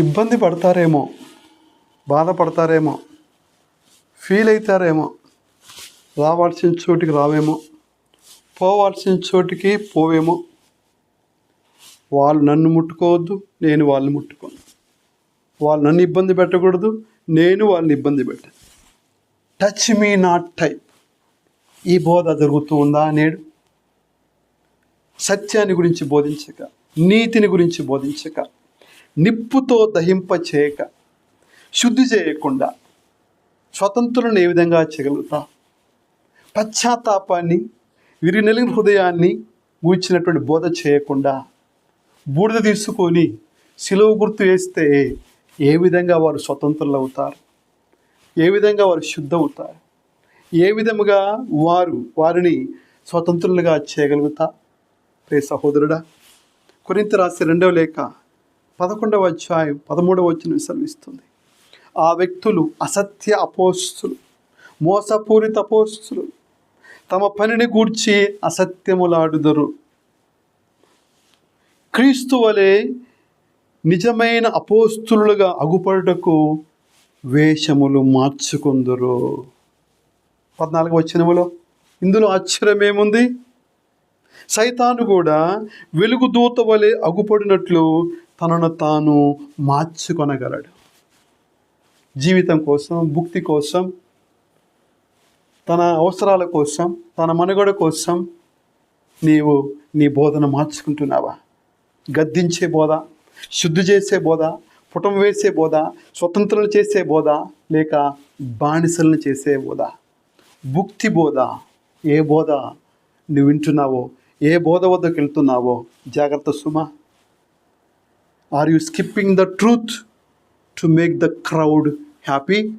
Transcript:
ఇబ్బంది పడతారేమో బాధపడతారేమో ఫీల్ అవుతారేమో రావాల్సిన చోటికి రావేమో పోవాల్సిన చోటికి పోవేమో. వాళ్ళు నన్ను ముట్టుకోవద్దు నేను వాళ్ళని ముట్టుకోను. వాళ్ళు నన్ను ఇబ్బంది పెట్టకూడదు నేను వాళ్ళని ఇబ్బంది పెట్టను. టచ్ మీ నాట్ టైప్ ఈ బోధ జరుగుతూ ఉందా నేడు? సత్యాన్ని గురించి బోధించక నీతిని గురించి బోధించక నిప్పుతో దహింప చేయక శుద్ధి చేయకుండా స్వతంత్రులను ఏ విధంగా చేయగలుగుతా? పశ్చాత్తాపాన్ని విరినెలిగిన హృదయాన్ని ఊచినటువంటి బోధ చేయకుండా బూడిద తీసుకొని సిలువ గుర్తు వేస్తే ఏ విధంగా వారు స్వతంత్రులు అవుతారు? ఏ విధంగా వారు శుద్ధ అవుతారు ఏ విధముగా వారు వారిని స్వతంత్రులుగా చేయగలుగుతా? రే సహోదరుడా కొరింత రాసి రెండవ లేఖ పదకొండవ అధ్యాయం పదమూడవ వచ్చిన సెలవిస్తుంది ఆ వ్యక్తులు అసత్య అపోస్తులు మోసపూరిత అపోస్తులు తమ పనిని గూర్చి అసత్యములాడుదరు. క్రీస్తు వలె నిజమైన అపోస్తులుగా అగుపడుటకు వేషములు మార్చుకుందరు. పద్నాలుగు వచ్చినములో ఇందులో ఆశ్చర్యం ఏముంది? సైతాను కూడా వెలుగు దూత వలె అగుపడినట్లు తనను తాను మార్చుకొనగలడు. జీవితం కోసం భుక్తి కోసం తన అవసరాల కోసం తన మనుగడ కోసం నీవు నీ బోధన మార్చుకుంటున్నావా? గద్దించే బోధ శుద్ధి చేసే బోధ పుటం వేసే బోధ స్వతంత్రం చేసే బోధ లేక బానిసలను చేసే బోధ. భుక్తి బోధ ఏ బోధ నువ్వు వింటున్నావో ఏ బోధ వద్దకు వెళ్తున్నావో జాగ్రత్త సుమా. Are you skipping the truth to make the crowd happy?